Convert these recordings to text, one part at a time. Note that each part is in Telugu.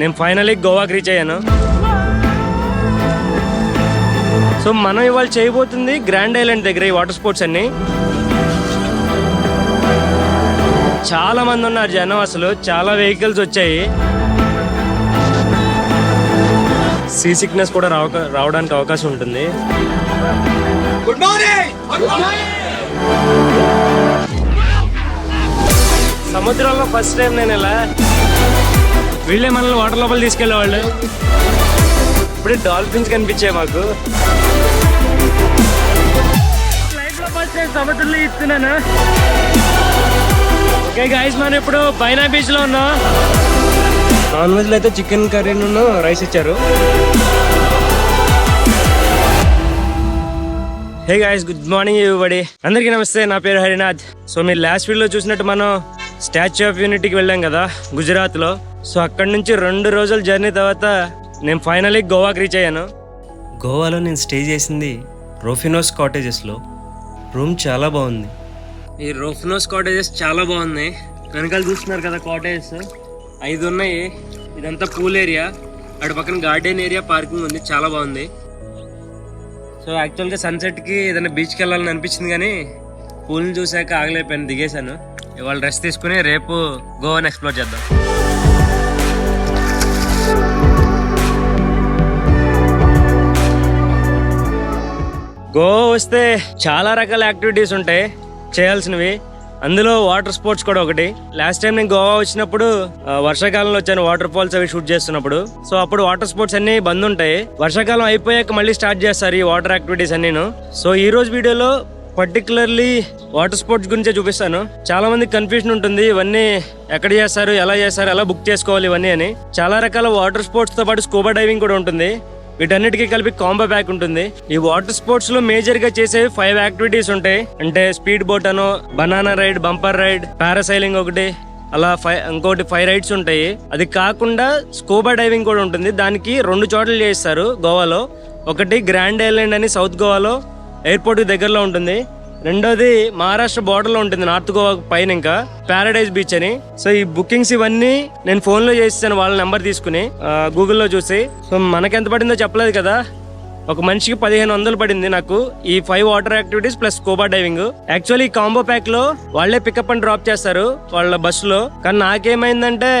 నేను ఫైనలీ గోవాకి రీచ్ అయ్యాను. సో మనం ఇవాళ చేయబోతుంది గ్రాండ్ ఐలాండ్ దగ్గర ఈ వాటర్ స్పోర్ట్స్ అన్ని. చాలా మంది ఉన్నారు జనం అసలు చాలా వెహికల్స్ వచ్చాయి. సీ సిక్నెస్ కూడా రావ రావడానికి అవకాశం ఉంటుంది. గుడ్ మార్నింగ్ సముద్రంలో ఫస్ట్ టైం నేను ఇలా వీళ్ళే మనల్ని వాటర్ లోపల తీసుకెళ్ళేవాళ్ళు. ఇప్పుడు డాల్ఫిన్స్ కనిపించాయి మాకు. సముద్రంలో ఇస్తున్నాను. ఓకే గాయస్ మనం ఇప్పుడు బైనా బీచ్లో ఉన్నాం. నాన్ వెజ్లో అయితే చికెన్ కర్రీ రైస్ ఇచ్చారు. హే గాయస్ గుడ్ మార్నింగ్ ఇవ్వబడి అందరికీ నమస్తే నా పేరు హరినాథ్. సో మీరు లాస్ట్ వీడియోలో చూసినట్టు మనం స్టాచ్యూ ఆఫ్ యూనిటీకి వెళ్ళాం కదా గుజరాత్లో. సో అక్కడ నుంచి రెండు రోజుల జర్నీ తర్వాత నేను ఫైనలీ గోవాకి రీచ్ అయ్యాను. గోవాలో నేను స్టే చేసింది రోఫినోస్ కాటేజెస్లో రూమ్ చాలా బాగుంది. ఈ రోఫినోస్ కాటేజెస్ చాలా బాగున్నాయి. వెనకాల చూస్తున్నారు కదా కాటేజెస్ ఐదు ఉన్నాయి. ఇదంతా పూల్ ఏరియా అటు పక్కన గార్డెన్ ఏరియా పార్కింగ్ ఉంది. చాలా బాగుంది. సో యాక్చువల్గా సన్సెట్కి ఏదైనా బీచ్కి వెళ్ళాలని అనిపించింది కానీ పూల్ని చూశాక ఆగలేకపోయాను దిగేశాను. ఇవాళ రెస్ట్ తీసుకుని రేపు గోవాని ఎక్స్ప్లోర్ చేద్దాం. గోవా వస్తే చాలా రకాల యాక్టివిటీస్ ఉంటాయి. చేయాల్సినవి. అందులో వాటర్ స్పోర్ట్స్ కూడా ఒకటి. లాస్ట్ టైం నేను గోవా వచ్చినప్పుడు వర్షాకాలంలో వచ్చాను వాటర్ ఫాల్స్ అవి షూట్ చేస్తున్నప్పుడు. సో అప్పుడు వాటర్ స్పోర్ట్స్ అన్ని బంద్ ఉంటాయి. వర్షాకాలం అయిపోయాక మళ్ళీ స్టార్ట్ చేస్తారు ఈ వాటర్ యాక్టివిటీస్ అన్నీను సో ఈ రోజు వీడియోలో పర్టికులర్లీ వాటర్ స్పోర్ట్స్ గురించే చూపిస్తాను. చాలా మంది కన్ఫ్యూజన్ ఉంటుంది. ఇవన్నీ ఎక్కడ చేస్తారు ఎలా చేస్తారు ఎలా బుక్ చేసుకోవాలి ఇవన్నీ అని. చాలా రకాల వాటర్ స్పోర్ట్స్తో పాటు స్కూబా డైవింగ్ కూడా ఉంటుంది. వీటన్నిటికీ కలిపి కాంబో ప్యాక్ ఉంటుంది. ఈ వాటర్ స్పోర్ట్స్లో మేజర్గా చేసేవి ఫైవ్ యాక్టివిటీస్ ఉంటాయి. అంటే స్పీడ్ బోట్ అనో banana ride bumper ride parasailing ఒకటి అలా ఫైవ్ ఇంకోటి ఫైవ్ రైడ్స్ ఉంటాయి. అది కాకుండా స్కూబా డైవింగ్ కూడా ఉంటుంది. దానికి రెండు చోట్ల చేస్తారు. గోవాలో. ఒకటి గ్రాండ్ ఐలాండ్ అని సౌత్ గోవాలో ఎయిర్పోర్ట్ దగ్గరలో ఉంటుంది. రెండోది మహారాష్ట్ర border లో ఉంటుంది నార్త్ గోవా పైన ఇంకా. పారాడైజ్ బీచ్ అని. సో ఈ బుకింగ్స్ ఇవన్నీ నేను ఫోన్లో చేస్తాను వాళ్ళ నెంబర్ తీసుకుని. గూగుల్లో చూసి. సో మనకి ఎంత పడిందో చెప్పలేదు కదా. ఒక మనిషికి పదిహేను వందలు పడింది నాకు. ఈ five water activities plus scuba diving actually ఈ కాంబో ప్యాక్లో వాళ్ళే పికప్ అండ్ డ్రాప్ చేస్తారు వాళ్ళ బస్సులో కానీ నాకేమైందంటే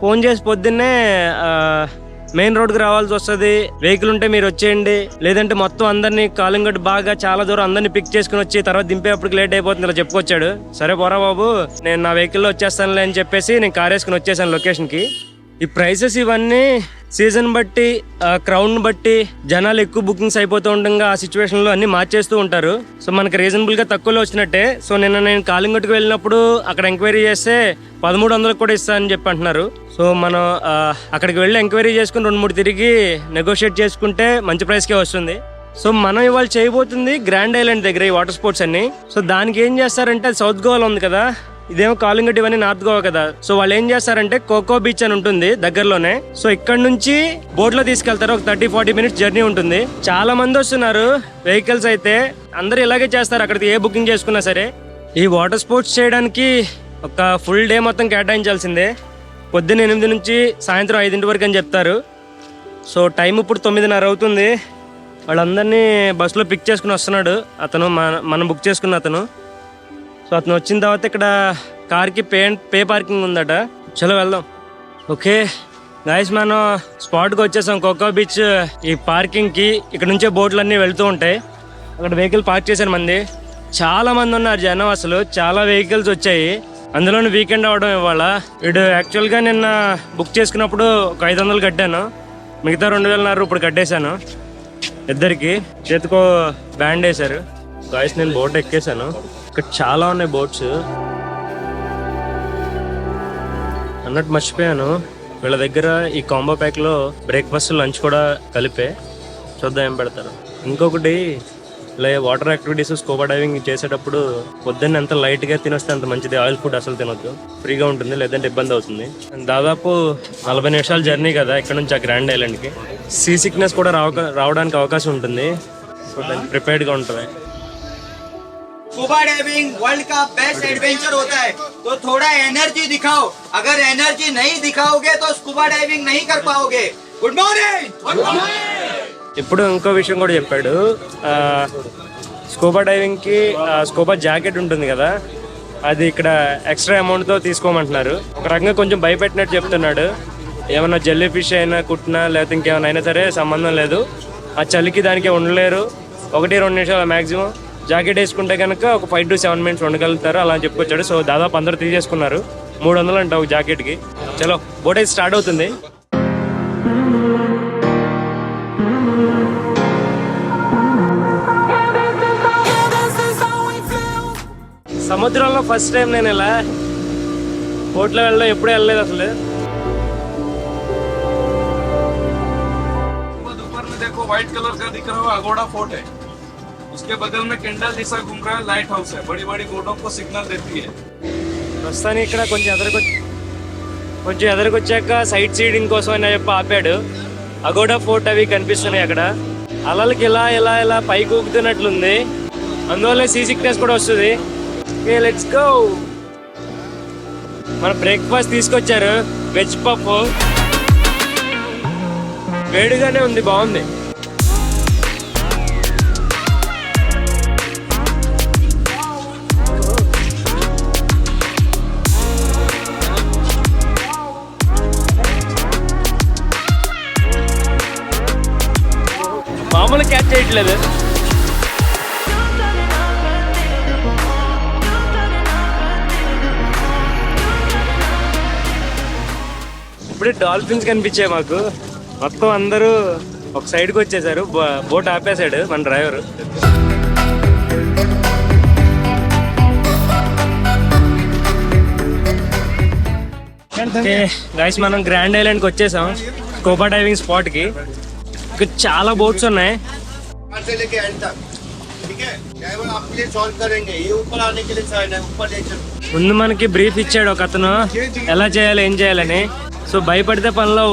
ఫోన్ చేసి పొద్దున్నే మెయిన్ రోడ్కి రావాల్సి వస్తుంది. వెహికల్ ఉంటే మీరు వచ్చేయండి. లేదంటే మొత్తం అందరినీ కాలింగట్ బాగా చాలా దూరం అందరినీ పిక్ చేసుకుని వచ్చి తర్వాత దింపేపటికి లేట్ అయిపోతుంది ఇలా చెప్పుకొచ్చాడు. సరే పోరా బాబు నేను నా వెహికల్లో వచ్చేస్తానులే అని చెప్పేసి నేను కార్ వేసుకుని వచ్చేసాను లొకేషన్కి ఈ ప్రైసెస్ ఇవన్నీ సీజన్ బట్టి క్రౌడ్ బట్టి జనాలు ఎక్కువ బుకింగ్స్ అయిపోతూ ఉండగా ఆ సిచ్యువేషన్లో అన్ని మార్చేస్తూ ఉంటారు. సో మనకి రీజనబుల్గా తక్కువలో వచ్చినట్టే. సో నిన్న నేను కాలింగట్టుకు వెళ్ళినప్పుడు అక్కడ ఎంక్వైరీ చేస్తే పదమూడు వందలకు కూడా ఇస్తా అని చెప్పి అంటున్నారు. సో మనం అక్కడికి వెళ్ళి ఎంక్వైరీ చేసుకుని రెండు మూడు తిరిగి నెగోషియేట్ చేసుకుంటే మంచి ప్రైస్కే వస్తుంది. సో మనం ఇవాళ చేయబోతుంది గ్రాండ్ ఐలాండ్ దగ్గర ఈ వాటర్ స్పోర్ట్స్ అన్ని. సో దానికి ఏం చేస్తారంటే అది సౌత్ గోవాలో ఉంది కదా. ఇదేమో కాలింగట్ ఇవన్నీ నార్త్ గోవా కదా. సో వాళ్ళు ఏం చేస్తారంటే కోకో బీచ్ అని ఉంటుంది దగ్గరలోనే. సో ఇక్కడ నుంచి బోట్లో తీసుకెళ్తారు. ఒక థర్టీ ఫార్టీ మినిట్స్ జర్నీ ఉంటుంది. చాలా మంది వస్తున్నారు. వెహికల్స్ అయితే అందరూ ఇలాగే చేస్తారు. అక్కడికి ఏ బుకింగ్ చేసుకున్నా సరే. ఈ వాటర్ స్పోర్ట్స్ చేయడానికి ఒక ఫుల్ డే మొత్తం కేటాయించాల్సిందే. పొద్దున్న ఎనిమిది నుంచి సాయంత్రం ఐదింటి వరకు అని చెప్తారు. సో టైం ఇప్పుడు తొమ్మిదిన్నర అవుతుంది. వాళ్ళందరినీ బస్సులో పిక్ చేసుకుని వస్తున్నాడు. అతను మన మనం బుక్ చేసుకున్న అతను. సో అతను వచ్చిన తర్వాత ఇక్కడ కార్కి పే పే పార్కింగ్ ఉందట. చలో వెళ్దాం. ఓకే. గాయస్ మనం స్పాట్కి వచ్చేసాం. కోకో బీచ్ ఈ పార్కింగ్కి ఇక్కడ నుంచే బోట్లు అన్నీ వెళ్తూ ఉంటాయి. అక్కడ వెహికల్ పార్క్ చేశారు మంది. చాలా మంది ఉన్నారు జనం అసలు. చాలా వెహికల్స్ వచ్చాయి. అందులోని వీకెండ్ అవడం ఇవాళ వీడు యాక్చువల్గా నిన్న బుక్ చేసుకున్నప్పుడు ఒక ఐదు వందలు కట్టాను. మిగతా రెండు వేలన్నర ఇప్పుడు కట్టేశాను. ఇద్దరికి చేతికో బ్యాండ్ వేశారు. గాయస్ నేను బోట్ ఎక్కేసాను ఇక్కడ చాలా ఉన్నాయి బోట్స్ అన్నట్టు మర్చిపోయాను. వీళ్ళ దగ్గర ఈ కాంబో ప్యాక్లో బ్రేక్ఫాస్ట్ లంచ్ కూడా కలిపే. చూద్దాం ఏం పెడతారు. ఇంకొకటి ఇలా వాటర్ యాక్టివిటీస్ స్కూబా డైవింగ్ చేసేటప్పుడు పొద్దున్న ఎంత లైట్గా తినొస్తే అంత మంచిది. ఆయిల్ ఫుడ్ అసలు తినొద్దు. ఫ్రీగా ఉంటుంది లేదంటే ఇబ్బంది అవుతుంది. దాదాపు నలభై నిమిషాల జర్నీ కదా ఇక్కడ నుంచి ఆ గ్రాండ్ ఐలాండ్కి సీ సిక్నెస్ కూడా రావడానికి అవకాశం ఉంటుంది. సో దానికి ప్రిపేర్డ్గా ఉంటుంది. स्कूबा डाइविंग वर्ल्ड का बेस्ट एडवेंचर होता है तो थोड़ा एनर्जी दिखाओ अगर एनर्जी नहीं दिखाओगे तो स्कूबा डाइविंग नहीं कर पाओगे गुड मॉर्निंग ఇప్పుడు ఇంకో విషయం కూడా చెప్పాడు ఆ, స్కూబా డైవింగ్కి ఆ, స్కూబా జాకెట్ ఉంటుంది కదా అది ఇక్కడ ఎక్స్ట్రా అమౌంట్తో తీసుకోమంటున్నారు ఒక రకంగా కొంచెం భయపెట్టినట్టు చెప్తున్నాడు ఏమన్నా జెల్లీ ఫిష్ అయినా కుట్టినా లేకపోతే ఇంకేమైనా అయినా సరే సంబంధం లేదు ఆ చలికి దానికి ఉండలేరు ఒకటి రెండు నిమిషాలు మ్యాక్సిమం జాకెట్ వేసుకుంటే కనుక ఒక ఫైవ్ టు సెవెన్ మినిట్స్ ఉండగలుగుతారు అలా అని చెప్పుకొచ్చాడు సో దాదాపు అందరూ తీసేసుకున్నారు మూడు వందలు అంట ఒక జాకెట్కి చలో బోట్ అయితే స్టార్ట్ అవుతుంది సముద్రంలో ఫస్ట్ టైం నేను ఇలా బోట్లో వెళ్ళడం ఎప్పుడూ వెళ్ళలేదు అసలు बस ऊपर में देखो व्हाइट कलर का दिख रहा है अगोड़ा फोर्ट है उसके बगल में कैंडल जैसा घूम रहा है लाइट हाउस है बड़ी बड़ी बोटों को सिग्नल देती है ప్రస్తుతానికి ఇక్కడ కొంచెం ఎదరికొచ్చి కొంచెం ఎదరికొచ్చాక సైట్ సీడింగ్ కోసం అని చెప్పి ఆపాడు అగోడా ఫోర్ట్ అవి కనిపిస్తున్నాయి అక్కడ అలలకి ఇలా ఇలా ఇలా పైకి ఊగుతున్నట్లుంది అందువల్ల సీ సిక్నెస్ కూడా వస్తుంది ఓకే లెట్స్ గో మన బ్రేక్ఫాస్ట్ తీసుకొచ్చారు వెజ్ పఫ్ వేడిగానే ఉంది బాగుంది మామూలు క్యాచ్ చేయట్లేదు. ఇప్పుడే డాల్ఫిన్స్ కనిపించాయి మాకు. మొత్తం అందరూ ఒక సైడ్కి వచ్చేసారు. బో- బోట్ ఆపేశాడు మన డ్రైవర్. గైస్ మనం గ్రాండ్ ఐలాండ్కి వచ్చేసాం. స్కోబా డైవింగ్ స్పాట్కి ఇక్కడ చాలా బోట్స్ ఉన్నాయి. ముందు మనకి బ్రీఫ్ ఇచ్చాడు ఒక అతను ఎలా చేయాలి ఏం చేయాలని. సో భయపడితే పనిలో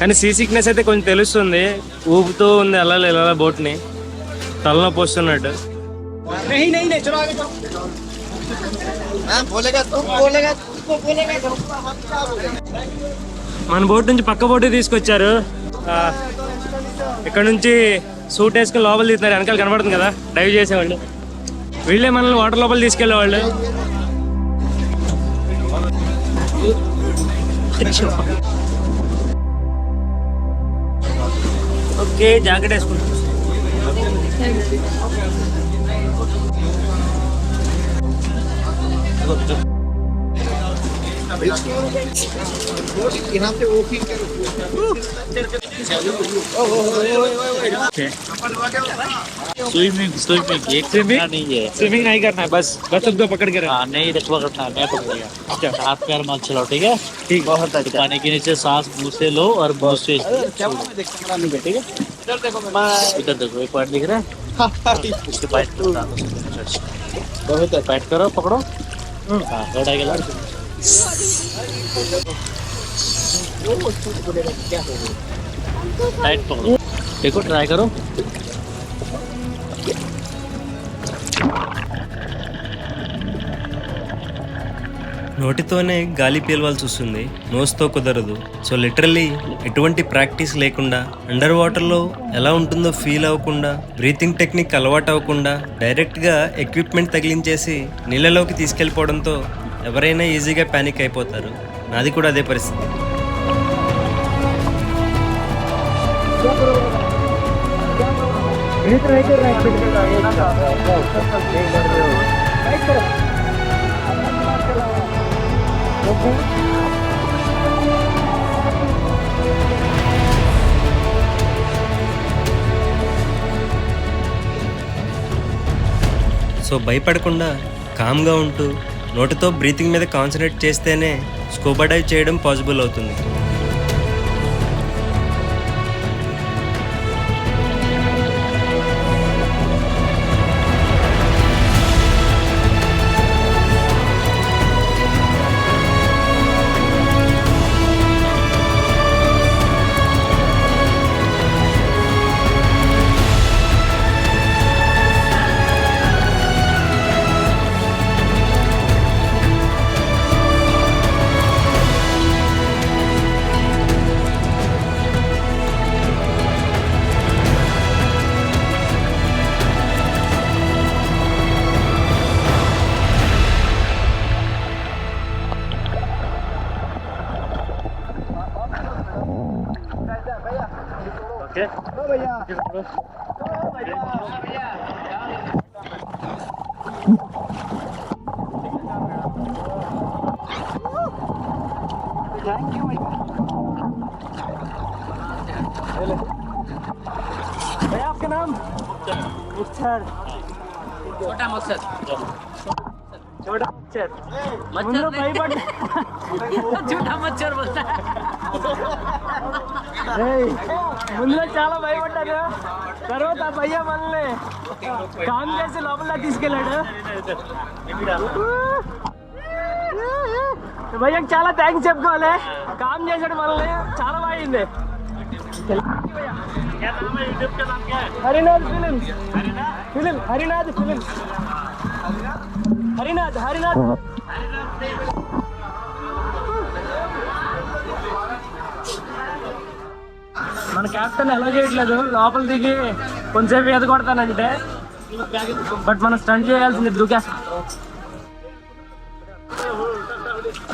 కానీ సీ సిక్నెస్ అయితే కొంచెం తెలుస్తుంది. ఊపుతూ ఉంది వెళ్ళాలి వెళ్ళాలి బోట్ని. తలలో పోస్తున్నట్టు మన బోట్ నుంచి పక్క బోట్ తీసుకొచ్చారు. ఇక్కడ నుంచి సూట్ వేసుకుని లోపల తీస్తున్నారు. వెనకాల కనబడుతుంది కదా. డైవ్ చేసేవాళ్ళు. వీళ్ళే మనల్ని వాటర్ లోపల తీసుకెళ్ళేవాళ్ళు. ఓకే జాకెట్ వేసుకుంటాం. स्विमिंग स्विमिंग स्विमिंग नहीं है। स्विमिंग नहीं करना है बस बस उसको पकड़ के हाँ नहीं रखवा करना है मैं पकड़ेगा हाथ पैर मत चलाओ ठीक है? ठीक। बहुत अच्छा। पानी के नीचे सांस मुँह से लो और मुँह से ठीक है? इधर देखो एक पॉइंट दिख रहा है। इसके पैट बहुत पैट करो पकड़ो। हाँ गड़ा गया टाइट पकड़ो देखो ट्राई करो నోటితోనే గాలి పీలవాల్సి వస్తుంది నోస్తో కుదరదు సో లిటరల్లీ ఎటువంటి ప్రాక్టీస్ లేకుండా అండర్ వాటర్లో ఎలా ఉంటుందో ఫీల్ అవ్వకుండా బ్రీతింగ్ టెక్నిక్ అలవాటు అవ్వకుండా డైరెక్ట్గా ఎక్విప్మెంట్ తగిలించేసి నీళ్ళలోకి తీసుకెళ్ళిపోవడంతో ఎవరైనా ఈజీగా ప్యానిక్ అయిపోతారు. నాది కూడా అదే పరిస్థితి. సో భయపడకుండా కామ్గా ఉంటూ నోటితో బ్రీతింగ్ మీద కాన్సన్ట్రేట్ చేస్తేనే స్కూబా డైవ్ చేయడం పాసిబుల్ అవుతుంది. भैया आपका नाम मुख्तर छोटा मकसद छोटा मच्छर। मच्छर भाई बट छोटा मच्छर। बोलता है नहीं चाला भाई बट ना करो ता भैया मन ले काम कैसे लापला किसके लड़ భయ్యకి చాలా థ్యాంక్స్ చెప్పుకోవాలి. కామ్ చేశాడు మనల్ని. చాలా బాగుంది Harinath film film Harinath film Harinath Harinath. మన క్యాప్టెన్ ఎలా చేయట్లేదు? లోపల దిగి కొంచెంసేపు ఎదగొడతానంటే బట్ మనం స్టంట్ చేయాల్సింది దూకేస్తాం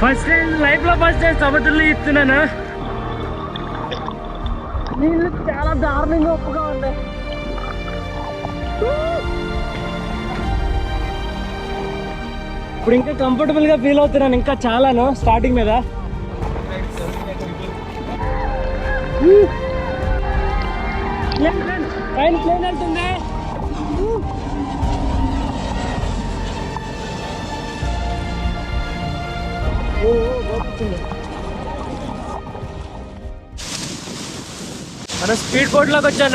ఫస్ట్ టైం లైఫ్లో ఫస్ట్ టైం సముద్రంలో ఇస్తున్నాను నీళ్ళు చాలా దారుణంగా ఉప్పుగా ఉన్నాయి. ఇప్పుడు ఇంకా కంఫర్టబుల్గా ఫీల్ అవుతున్నాను. ఇంకా చాలాను స్టార్టింగ్ మీద. ప్లేన్ ప్లేన్ వెళ్తుంది మనం స్పీడ్ బోట్లోకి వచ్చాం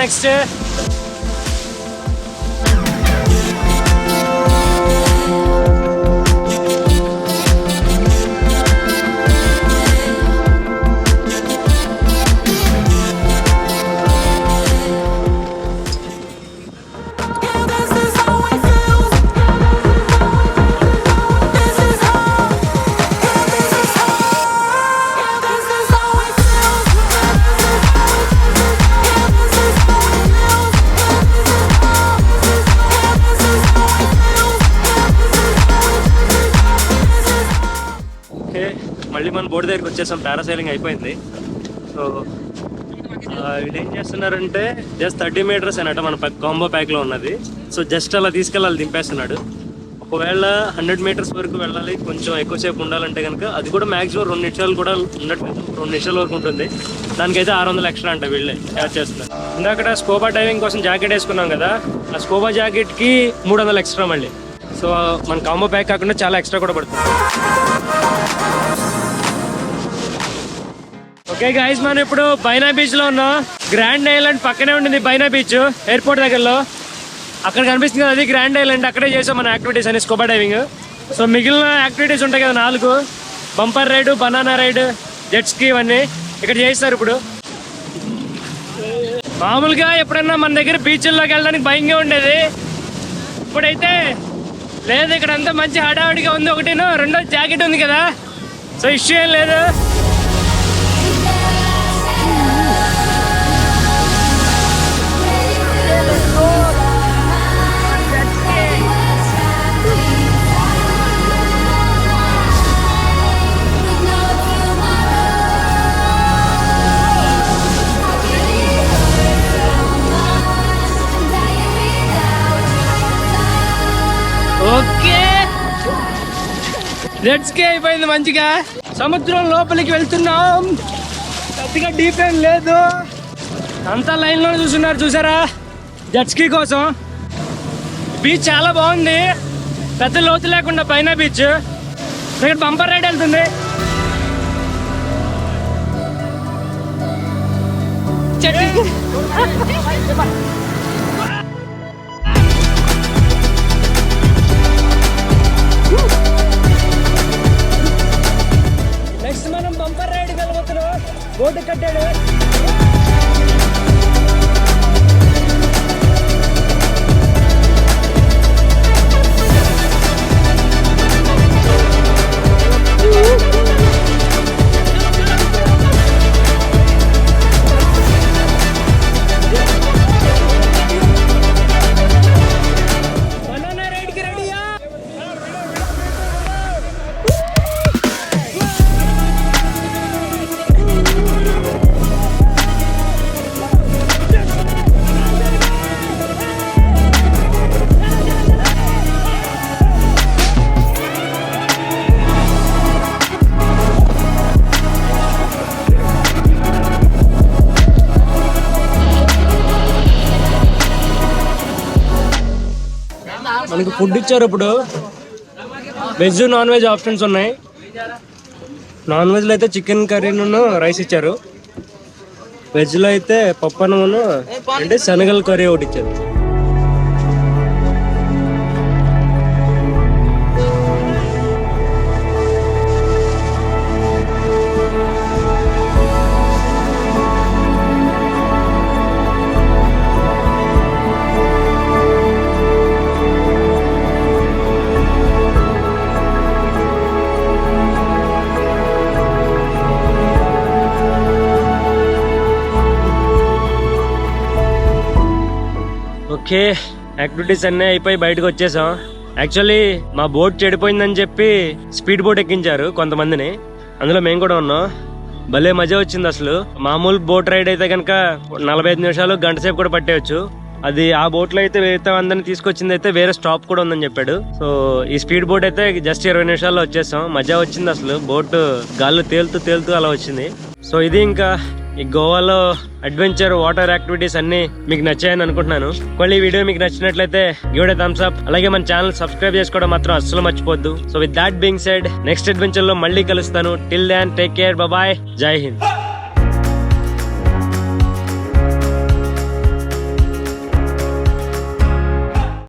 ఓకే. మళ్ళీ మనం బోర్డు దగ్గరికి వచ్చేసాం. పారాసైలింగ్ అయిపోయింది. సో వీళ్ళు ఏం చేస్తున్నారంటే జస్ట్ థర్టీ మీటర్స్ అనట మన కాంబో ప్యాక్లో ఉన్నది. సో జస్ట్ అలా తీసుకెళ్ళాలి దింపేస్తున్నాడు. ఒకవేళ హండ్రెడ్ మీటర్స్ వరకు వెళ్ళాలి కొంచెం ఎక్కువసేపు ఉండాలంటే కనుక అది కూడా మ్యాక్సిమం రెండు నిమిషాలు కూడా ఉన్నట్టు రెండు నిమిషాల వరకు ఉంటుంది. దానికైతే ఆరు వందలు ఎక్స్ట్రా అంట వీళ్ళే చార్జ్ చేస్తున్నారు. ఇందాక స్కోబా డైవింగ్ కోసం జాకెట్ వేసుకున్నాం కదా. ఆ స్కోబా జాకెట్కి మూడు వందలు ఎక్స్ట్రా మళ్ళీ. సో మన కాంబో ప్యాక్ కాకుండా చాలా ఎక్స్ట్రా కూడా పడుతుంది. ఓకే గైస్ మనం ఇప్పుడు బైనా బీచ్లో ఉన్నాం గ్రాండ్ ఐలాండ్ పక్కనే ఉండింది బైనా బీచ్ ఎయిర్పోర్ట్ దగ్గరలో. అక్కడ కనిపిస్తుంది కదా అది గ్రాండ్ ఐలాండ్ అక్కడే చేసాం మన యాక్టివిటీస్ అని స్కూబా డైవింగ్ సో మిగిలిన యాక్టివిటీస్ ఉంటాయి కదా నాలుగు. Bumper ride banana ride jet ski ఇవన్నీ ఇక్కడ చేస్తారు ఇప్పుడు. మామూలుగా ఎప్పుడన్నా మన దగ్గర బీచ్ల్లోకి వెళ్ళడానికి భయంగా ఉండేది. ఇప్పుడైతే లేదు ఇక్కడ అంతా మంచి హడావిడిగా ఉంది ఒకటిను రెండో జాకెట్ ఉంది కదా. సో ఇష్యూ ఏం లేదు. కే అయిపోయింది మంచిగా. సముద్రం లోపలికి వెళ్తున్నాం. పెద్దగా డీప్ ఏం లేదు. అంతా లైన్లో చూస్తున్నారు చూసారా? జట్స్కీ కోసం. బీచ్ చాలా బాగుంది. పెద్ద లోతు లేకుండా పైన బీచ్ ఇక్కడ బంపర్ రైడ్ వెళ్తుంది. చెట్టు. బోర్డు కట్టాడు. మనకి ఫుడ్ ఇచ్చారు ఇప్పుడు. వెజ్ నాన్ వెజ్ ఆప్షన్స్ ఉన్నాయి. నాన్ వెజ్లో అయితే చికెన్ కర్రీను రైస్ ఇచ్చారు. వెజ్లో అయితే పప్పు అన్నమును అంటే శనగల కర్రీ ఒకటి ఇచ్చారు. ఓకే యాక్టివిటీస్ అన్నీ అయిపోయి బయటకు వచ్చేసాం. యాక్చువల్లీ మా బోట్ చెడిపోయిందని చెప్పి స్పీడ్ బోట్ ఎక్కించారు కొంతమందిని. అందులో మేము కూడా ఉన్నాం. భలే మజా వచ్చింది అసలు. మామూలు బోట్ రైడ్ అయితే కనుక నలభై ఐదు నిమిషాలు గంట సేపు కూడా పట్టేయచ్చు. అది ఆ బోట్లో అయితే మిగతా అందరిని తీసుకొచ్చింది అయితే వేరే స్టాప్ కూడా ఉందని చెప్పాడు. సో ఈ స్పీడ్ బోట్ అయితే జస్ట్ ఇరవై నిమిషాల్లో వచ్చేసాం. మజా వచ్చింది అసలు. బోట్ గాల్లో తేలుతూ తేలుతూ అలా వచ్చింది. సో ఇది ఇంకా ఈ గోవాలో అడ్వెంచర్ వాటర్ యాక్టివిటీస్ అన్ని మీకు నచ్చాయని అనుకుంటున్నాను. ఒకవేళ ఈ వీడియో మీకు నచ్చినట్లయితే గివ్ థమ్స్ అప్. అలాగే మన ఛానల్ సబ్స్క్రైబ్ చేసుకోవడం మాత్రం అస్సలు మర్చిపోద్దు. So with that being said next అడ్వెంచర్లో మళ్ళీ కలుస్తాను. Till then take care bye జై హింద్